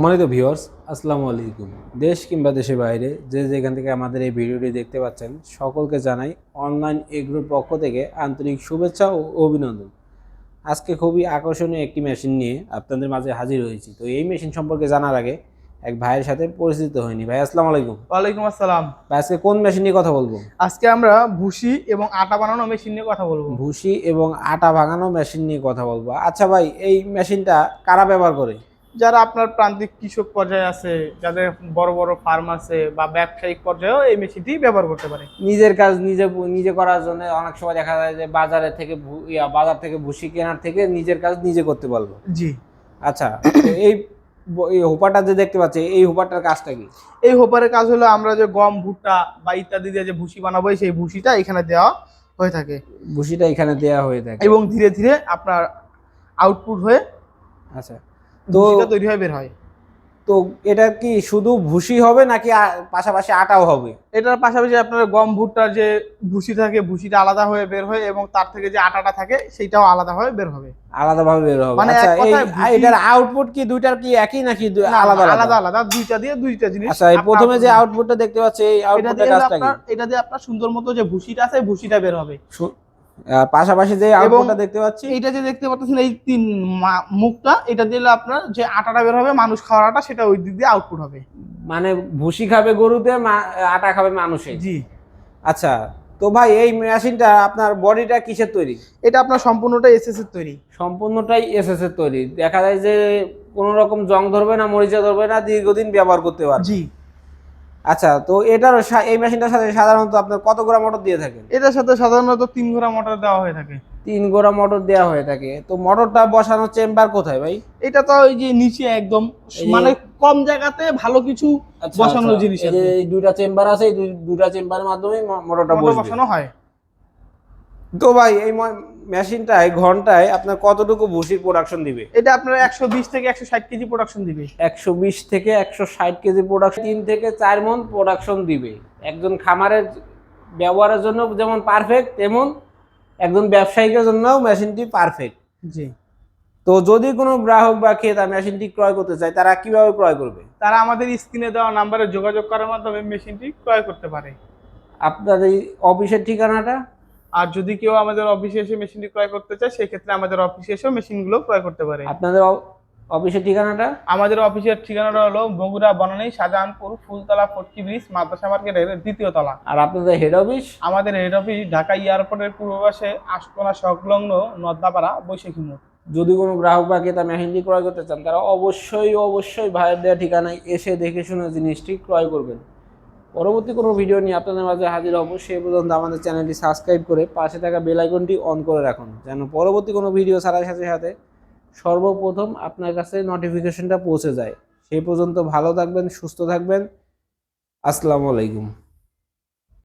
সম্মানিত ভিউয়ার্স আসসালামু আলাইকুম। দেশ কিংবা দেশের বাইরে যে যেখান থেকে আমাদের এই ভিডিওটি দেখতে পাচ্ছেন সকলকে জানাই অনলাইন এগ্রোর পক্ষ থেকে আন্তরিক শুভেচ্ছা ও অভিনন্দন। আজকে খুবই আকর্ষণীয় একটি মেশিন নিয়ে আপনাদের মাঝে হাজির হয়েছি। তো এই মেশিন সম্পর্কে জানার আগে এক ভাইয়ের সাথে পরিচিত হয়নি ভাই আসসালামু আলাইকুম। ওয়ালাইকুম আসসালাম। ভাই আজকে কোন মেশিন নিয়ে কথা বলব? আজকে আমরা ভুসি এবং আটা বানানো মেশিন নিয়ে কথা বলব। ভুসি এবং আটা ভাঙানো মেশিন নিয়ে কথা বলব। আচ্ছা ভাই এই মেশিনটা কারা ব্যবহার করে? যারা আপনার প্রান্তিক কৃষক পর্যায়ে আছে যাদের বড় বড় ফার্ম আছে বা ব্যবসায়িক পর্যায়েও এই মেশিনটি ব্যবহার করতে পারে। নিজের কাজ নিজে নিজে করার জন্য অনেক সময় দেখা যায় যে বাজারে থেকে বাজার থেকে ভুসি কেনার থেকে নিজের কাজ নিজে করতে পারব জি। আচ্ছা এই এই হোপাটা যে দেখতে পাচ্ছি এই হোপাটার কাজটা কি? এই হোপারের কাজ হলো আমরা যে গম ভুট্টা বা ইত্যাদি দিয়ে যে ভুসি বানাবো সেই ভুসিটা এখানে দেওয়া হয়ে থাকে। ভুসিটা এখানে দেওয়া হয়ে থাকে। এবং ধীরে ধীরে আপনার আউটপুট হয়ে আচ্ছা। তো তৈরি হয়ে বের হয়। তো এটা কি শুধু ভুসি হবে নাকি পাশাপাশি আটাও হবে? এটার পাশাপাশি আপনার গম ভুট্টার যে ভুসি থাকে ভুসিটা আলাদা হয়ে বের হয় এবং তার থেকে যে আটাটা থাকে সেটাও আলাদা হয়ে বের হবে। আলাদাভাবে বের হবে। মানে আচ্ছা এটার আউটপুট কি দুইটার কি একই নাকি আলাদা আলাদা? আলাদা দুইটা দিয়ে দুইটা জিনিস আচ্ছা এই প্রথমে যে আউটপুটটা দেখতে পাচ্ছি এই কাজটা কি? এটা দিয়ে আপনার সুন্দর মতো যে ভুসিটা আছে ভুসিটা বের হবে। আর পাশাপাশি যে আউটপুটটা দেখতে পাচ্ছি এইটা যে দেখতে পাচ্ছেন এই তিন মা- মুখটা এটা দিয়ে হলো আপনার যে আটাটা বের হবে মানুষ খাওয়ার আটা সেটা ওই দিক দিয়ে আউটপুট হবে। মানে ভুসি খাবে গরুতে মা- আটা খাবে মানুষে। জি। আচ্ছা তো ভাই এই মেশিনটা আপনার বডিটা কিসের তৈরি? এটা আপনার সম্পূর্ণটা এসএস এর তৈরি। সম্পূর্ণটাই এসএস এর তৈরি। দেখা যায় যে কোনো রকম জং ধরবে না মরিচা ধরবে না দীর্ঘদিন ব্যবহার করতে পারবে। জি। আচ্ছা তো এটার এই মেশিনটার সাথে সাধারণত আপনার কত গোড়া মোটর দিয়ে থাকেন এটার সাথে সাধারণত তিন গোড়া মোটর দেওয়া হয়ে থাকে। তিন গোড়া মোটর দেওয়া হয়ে থাকে। তো মোটরটা বসানোর চেম্বার কোথায় ভাই? এটা তো ওই যে নিচে একদম মানে কম জায়গাতে ভালো কিছু আচ্ছা, বসানোর আচ্ছা। জিনিস কি। এই দুইটা চেম্বার আছে এই দুইটা চেম্বারের মাধ্যমে মোটরটা মোটর বসানো হয়। তো ভাই এই মেশিনটায় ঘন্টায় আপনার কতটুকু ভুসির প্রোডাকশন দিবে? এটা আপনার একশো বিশ থেকে একশো ষাট কেজি প্রোডাকশন দিবে। একশো বিশ থেকে একশো ষাট কেজি প্রোডাকশন তিন থেকে চার মন প্রোডাকশন দিবে। একজন খামারের ব্যবহারের জন্য যেমন পারফেক্ট তেমন একজন ব্যবসায়িকের জন্যও মেশিনটি পারফেক্ট জি। তো যদি কোনো গ্রাহক বা ক্রেতা মেশিনটি ক্রয় করতে চায় তারা কীভাবে ক্রয় করবে? তারা আমাদের স্ক্রিনে দেওয়া নাম্বারে যোগাযোগ করার মাধ্যমে মেশিনটি ক্রয় করতে পারে। আপনার এই অফিসের ঠিকানাটা? আর যদি কেউ আমাদের অফিসে এসে মেশিনটি ক্রয় করতে চায় সেক্ষেত্রে আমাদের অফিসে এসেও মেশিনগুলো ক্রয় করতে পারে। আপনাদের অফিসের ঠিকানাটা? আমাদের অফিসের ঠিকানাটা হলো বগুড়া বনানী শাহজাহানপুর ফুলতলা ফটকি ব্রিজ মাদ্রাসা মার্কেটের দ্বিতীয় তলা। আর আপনাদের হেড অফিস আমাদের হেড অফিস ঢাকা এয়ারপোর্টের পূর্ব পাশে আশকোনা সংলগ্ন নদ্দাপাড়া বৈশাখী মোড়। যদি কোনো গ্রাহক বা ক্রেতা মেশিনটি ক্রয় করতে চান তারা অবশ্যই অবশ্যই ভাইয়ের দেওয়া ঠিকানায় এসে দেখে শুনে জিনিসটি ক্রয় করবেন। পরবর্তী কোনো ভিডিও নিয়ে আপনাদের মাঝে হাজির হব, সে পর্যন্ত আমাদের চ্যানেলটি সাবস্ক্রাইব করে পাশে থাকা বেল আইকনটি অন করে রাখুন, যেন পরবর্তী কোনো ভিডিও ছাড়ার সাথে সাথে সর্বপ্রথম আপনার কাছে নোটিফিকেশনটা পৌঁছে যায়। সেই পর্যন্ত ভালো থাকবেন, সুস্থ থাকবেন। আসসালামু আলাইকুম।